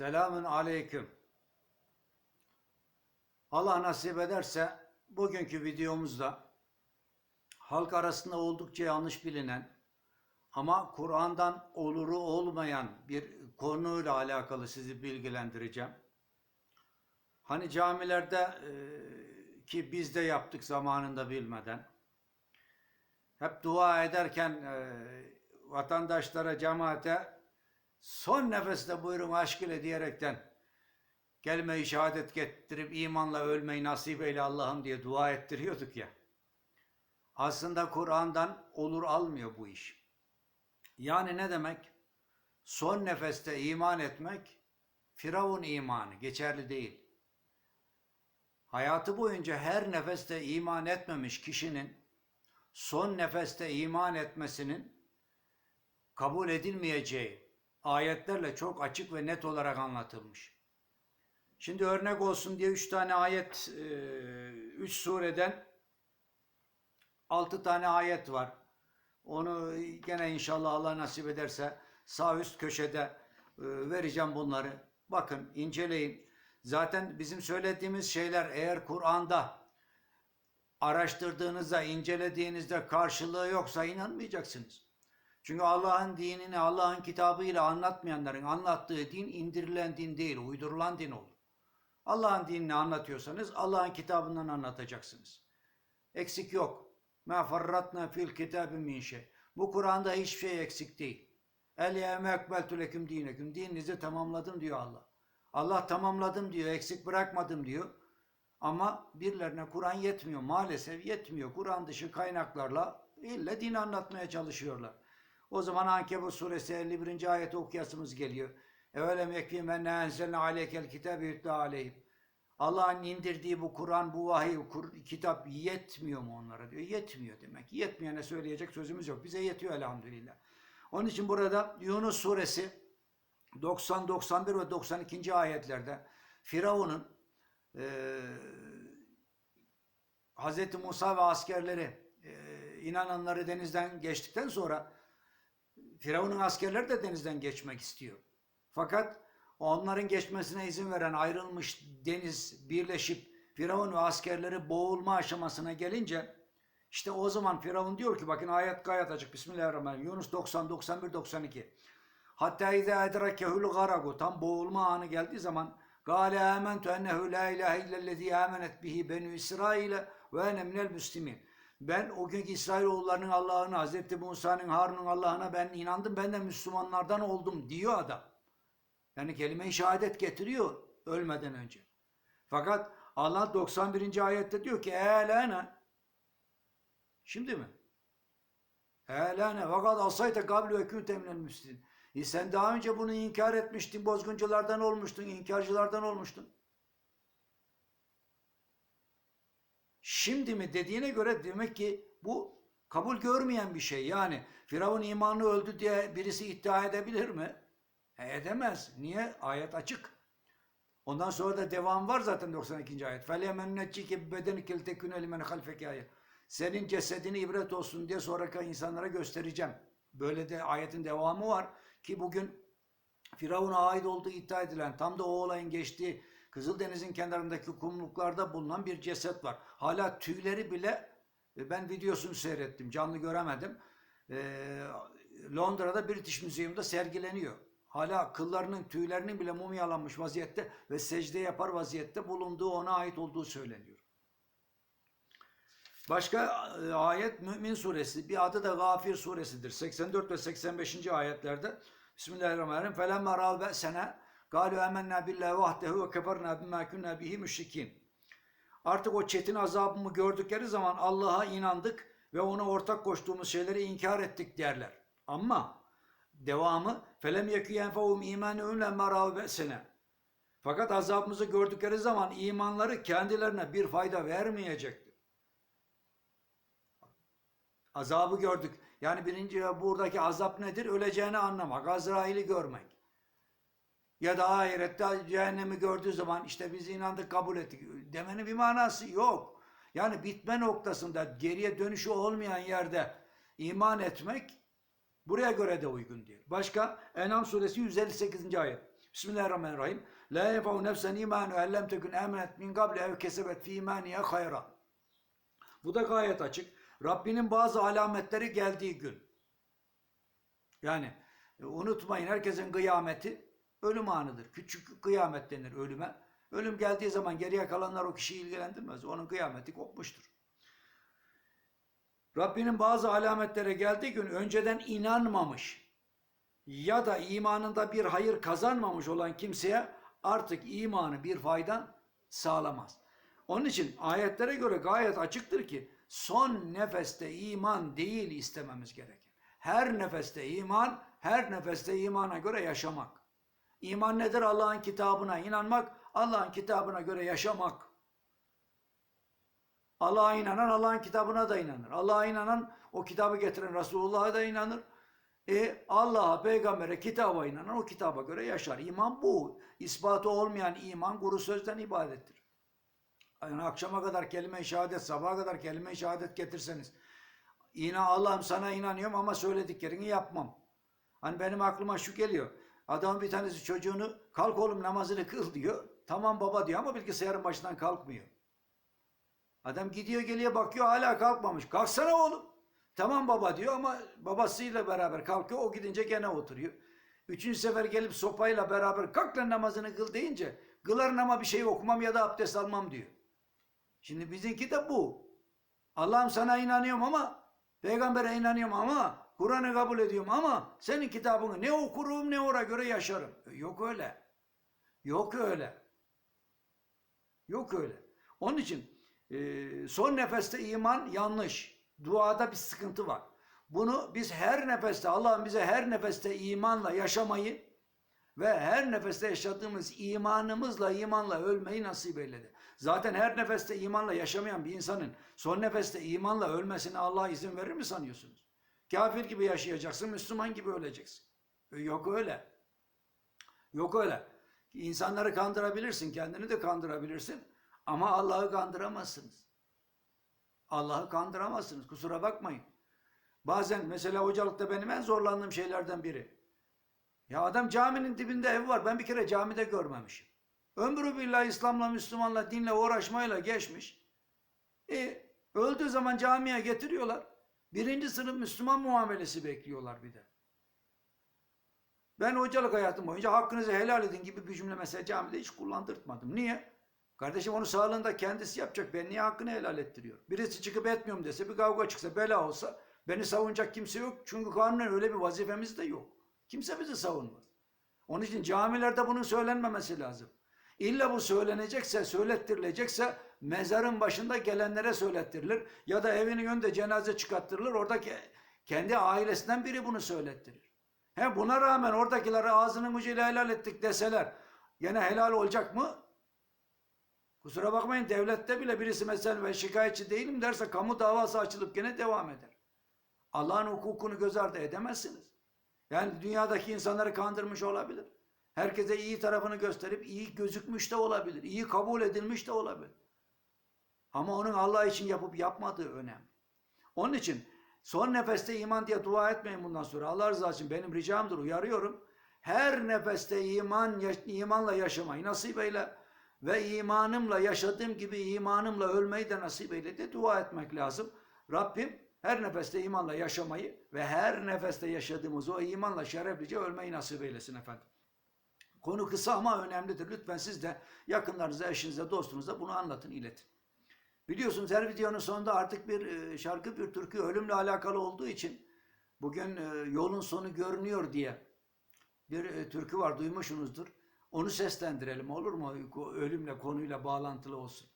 Selamün aleyküm. Allah nasip ederse bugünkü videomuzda halk arasında oldukça yanlış bilinen ama Kur'an'dan oluru olmayan bir konuyla alakalı sizi bilgilendireceğim. Hani camilerde e, ki biz de yaptık zamanında bilmeden hep dua ederken e, vatandaşlara, cemaate son nefeste buyurun aşk ile diyerekten kelime-i şehadet getirip imanla ölmeyi nasip eyle Allah'ım diye dua ettiriyorduk ya. Aslında Kur'an'dan olur almıyor bu iş. Yani ne demek? Son nefeste iman etmek Firavun imanı geçerli değil. Hayatı boyunca her nefeste iman etmemiş kişinin son nefeste iman etmesinin kabul edilmeyeceği ayetlerle çok açık ve net olarak anlatılmış. Şimdi örnek olsun diye üç tane ayet, e, üç sureden altı tane ayet var. Onu gene inşallah Allah nasip ederse sağ üst köşede e, vereceğim bunları. Bakın inceleyin. Zaten bizim söylediğimiz şeyler eğer Kur'an'da araştırdığınızda, incelediğinizde karşılığı yoksa inanmayacaksınız. Çünkü Allah'ın dinini Allah'ın kitabıyla anlatmayanların anlattığı din indirilen din değil, uydurulan din olur. Allah'ın dinini anlatıyorsanız Allah'ın kitabından anlatacaksınız. Eksik yok. Ma farratna fil kitabi min şey. Bu Kur'an'da hiçbir şey eksik değil. El yevme ekmeltu leküm dineküm. Dininizi tamamladım diyor Allah. Allah tamamladım diyor, eksik bırakmadım diyor. Ama birilerine Kur'an yetmiyor. Maalesef yetmiyor. Kur'an dışı kaynaklarla illa din anlatmaya çalışıyorlar. O zaman Ankebut suresi 51. ayeti okuyasımız geliyor. Evelem yekfî menne enzelne aleykel kitâbe yutla aleyhim. Allah'ın indirdiği bu Kur'an, bu vahiy, kur, kitap yetmiyor mu onlara diyor. Yetmiyor demek. Yetmeyene söyleyecek sözümüz yok. Bize yetiyor elhamdülillah. Onun için burada Yunus suresi 90, 91 ve 92. ayetlerde Firavun'un e, Hz. Musa ve askerleri e, inananları denizden geçtikten sonra Firavun'un askerleri de denizden geçmek istiyor. Fakat onların geçmesine izin veren ayrılmış deniz birleşip Firavun ve askerleri boğulma aşamasına gelince işte o zaman Firavun diyor ki bakın ayet gayet açık. Bismillahirrahmanirrahim. Yunus 90, 91, 92. Hatta izâ edrekehul garagu. Tam boğulma anı geldiği zaman Gâle âmentu ennehu la ilahe illellezî âmenet bihi benü İsrail'e ve ene minel müslimin. Ben o günkü İsrailoğullarının Allah'ına, Hz. Musa'nın, Harun'un Allah'ına ben inandım, ben de Müslümanlardan oldum diyor adam. Yani kelime-i şehadet getiriyor ölmeden önce. Fakat Allah 91. ayette diyor ki e'lâne Şimdi mi? E'lâne fakat asayte gablu ve künte minel. E sen daha önce bunu inkar etmiştin, bozgunculardan olmuştun, inkarcılardan olmuştun. Şimdi mi dediğine göre demek ki bu kabul görmeyen bir şey. Yani Firavun imanı öldü diye birisi iddia edebilir mi? E edemez. Niye? Ayet açık. Ondan sonra da devam var zaten 92. ayet. فَلَيَمَنَّتْçِكِ بَدَنِكَ الْتَكُنَ لِمَنْ خَلْفَكَ ayet. Senin cesedini ibret olsun diye sonraki insanlara göstereceğim. Böyle de ayetin devamı var ki bugün Firavun'a ait olduğu iddia edilen tam da o olayın geçtiği Kızıldeniz'in kenarındaki kumluklarda bulunan bir ceset var. Hala tüyleri bile e, ben videosunu seyrettim. Canlı göremedim. Ee, Londra'da British Museum'da sergileniyor. Hala kıllarının tüylerinin bile mumyalanmış vaziyette ve secde yapar vaziyette bulunduğu ona ait olduğu söyleniyor. Başka e, ayet Mümin suresi. Bir adı da Gafir suresidir. 84 ve 85. ayetlerde Bismillahirrahmanirrahim. Felemma râv be'sene Galu emennâ billahi vahdehu ve keferna bimâ künnâ bihi müşrikîn. Artık o çetin azabımı gördükleri zaman Allah'a inandık ve ona ortak koştuğumuz şeyleri inkar ettik derler. Ama devamı felem yekü yenfehum imanûn lemma râv be'sene. Fakat azabımızı gördükleri zaman imanları kendilerine bir fayda vermeyecektir. Azabı gördük. Yani birinci buradaki azap nedir? Öleceğini anlamak, Azrail'i görmek. Ya da ahirette cehennemi gördüğü zaman işte biz inandık kabul ettik demenin bir manası yok. Yani bitme noktasında geriye dönüşü olmayan yerde iman etmek buraya göre de uygun değil. Başka Enam suresi 158. ayet. Bismillahirrahmanirrahim. La yenfa'u nefsen imanu en lem tekun amenet min qabli ev kesebet fi imaniye hayra. Bu da gayet açık. Rabbinin bazı alametleri geldiği gün. Yani unutmayın herkesin kıyameti ölüm anıdır. Küçük kıyamet denir ölüme. Ölüm geldiği zaman geriye kalanlar o kişiyi ilgilendirmez. Onun kıyameti kopmuştur. Rabbinin bazı alametlere geldiği gün önceden inanmamış ya da imanında bir hayır kazanmamış olan kimseye artık imanı bir fayda sağlamaz. Onun için ayetlere göre gayet açıktır ki son nefeste iman değil istememiz gereken. Her nefeste iman, her nefeste imana göre yaşamak. İman nedir? Allah'ın kitabına inanmak, Allah'ın kitabına göre yaşamak. Allah'a inanan Allah'ın kitabına da inanır. Allah'a inanan o kitabı getiren Resulullah'a da inanır. E Allah'a, peygambere, kitaba inanan o kitaba göre yaşar. İman bu. İspatı olmayan iman kuru sözden ibadettir. Yani akşama kadar kelime-i şehadet, sabaha kadar kelime-i şehadet getirseniz yine Allah'ım sana inanıyorum ama söylediklerini yapmam. Hani benim aklıma şu geliyor. Adamın bir tanesi çocuğunu kalk oğlum namazını kıl diyor. Tamam baba diyor ama bilgisayarın başından kalkmıyor. Adam gidiyor geliyor bakıyor hala kalkmamış. Kalksana oğlum. Tamam baba diyor ama babasıyla beraber kalkıyor. O gidince gene oturuyor. Üçüncü sefer gelip sopayla beraber kalk lan namazını kıl deyince kılarım ama bir şey okumam ya da abdest almam diyor. Şimdi bizimki de bu. Allah'ım sana inanıyorum ama peygambere inanıyorum ama Kur'an'ı kabul ediyorum ama senin kitabını ne okurum ne ora göre yaşarım. Yok öyle. Yok öyle. Yok öyle. Onun için e, son nefeste iman yanlış. Duada bir sıkıntı var. Bunu biz her nefeste Allah'ım bize her nefeste imanla yaşamayı ve her nefeste yaşadığımız imanımızla imanla ölmeyi nasip eyledi. Zaten her nefeste imanla yaşamayan bir insanın son nefeste imanla ölmesine Allah izin verir mi sanıyorsunuz? Kafir gibi yaşayacaksın, Müslüman gibi öleceksin. Yok öyle. Yok öyle. İnsanları kandırabilirsin, kendini de kandırabilirsin ama Allah'ı kandıramazsınız. Allah'ı kandıramazsınız. Kusura bakmayın. Bazen mesela hocalıkta benim en zorlandığım şeylerden biri. Ya adam caminin dibinde ev var. Ben bir kere camide görmemişim. Ömrü billah İslam'la, Müslümanla, dinle uğraşmayla geçmiş. E, öldüğü zaman camiye getiriyorlar. Birinci sınıf Müslüman muamelesi bekliyorlar bir de. Ben hocalık hayatım boyunca hakkınızı helal edin gibi bir cümle mesela camide hiç kullandırtmadım. Niye? Kardeşim onu sağlığında kendisi yapacak. Ben niye hakkını helal ettiriyor? Birisi çıkıp etmiyorum dese, bir kavga çıksa, bela olsa beni savunacak kimse yok. Çünkü kanunen öyle bir vazifemiz de yok. Kimse bizi savunmaz. Onun için camilerde bunun söylenmemesi lazım. İlla bu söylenecekse, söylettirilecekse mezarın başında gelenlere söylettirilir. Ya da evinin önünde cenaze çıkarttırılır. Oradaki kendi ailesinden biri bunu söylettirir. He buna rağmen oradakileri ağzının ucuyla helal ettik deseler gene helal olacak mı? Kusura bakmayın devlette bile birisi mesela ben şikayetçi değilim derse kamu davası açılıp gene devam eder. Allah'ın hukukunu göz ardı edemezsiniz. Yani dünyadaki insanları kandırmış olabilir. Herkese iyi tarafını gösterip iyi gözükmüş de olabilir. iyi kabul edilmiş de olabilir. Ama onun Allah için yapıp yapmadığı önemli. Onun için son nefeste iman diye dua etmeyin bundan sonra. Allah rızası için benim ricamdır, uyarıyorum. Her nefeste iman imanla yaşamayı nasip eyle ve imanımla yaşadığım gibi imanımla ölmeyi de nasip eyle de dua etmek lazım. Rabbim her nefeste imanla yaşamayı ve her nefeste yaşadığımız o imanla şereflice ölmeyi nasip eylesin efendim. Konu kısa ama önemlidir. Lütfen siz de yakınlarınıza, eşinize, dostunuza bunu anlatın, iletin. Biliyorsunuz her videonun sonunda artık bir e, şarkı, bir türkü ölümle alakalı olduğu için bugün e, yolun sonu görünüyor diye bir e, türkü var, duymuşsunuzdur. Onu seslendirelim olur mu? Ölümle, konuyla bağlantılı olsun.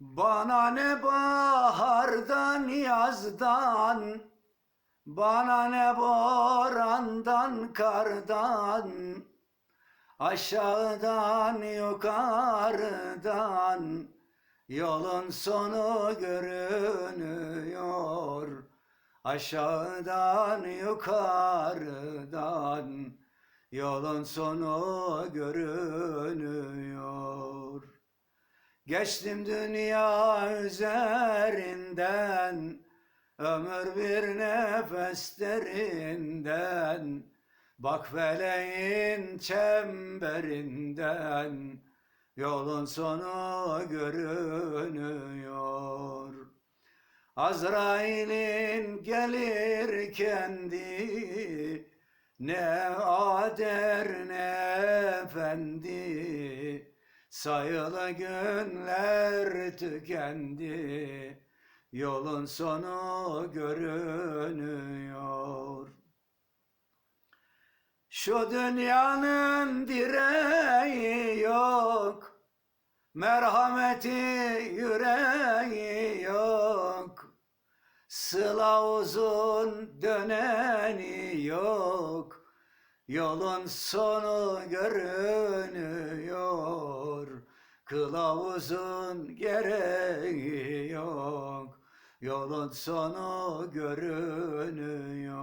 Bana ne bahardan yazdan Bana ne borandan kardan Aşağıdan yukarıdan. Yolun sonu görünüyor Aşağıdan yukarıdan. Yolun sonu görünüyor. Geçtim dünya üzerinden Ömür bir nefes derinden Bak feleğin çemberinden yolun sonu görünüyor. Azrail'in gelir kendi ne ader ne efendi sayılı günler tükendi yolun sonu görünüyor. Şu dünyanın direği yok, merhameti yüreği yok. Sıla uzun döneni yok, yolun sonu görünüyor. Kılavuzun gereği yok, yolun sonu görünüyor.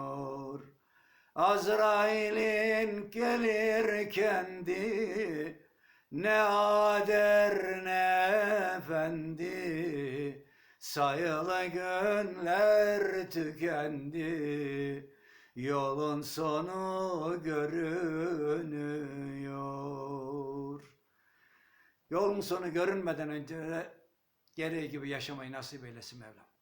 Azrail'in gelir kendi ne ader ne efendi sayılı günler tükendi yolun sonu görünüyor. Yolun sonu görünmeden önce gereği gibi yaşamayı nasip eylesin Mevlam.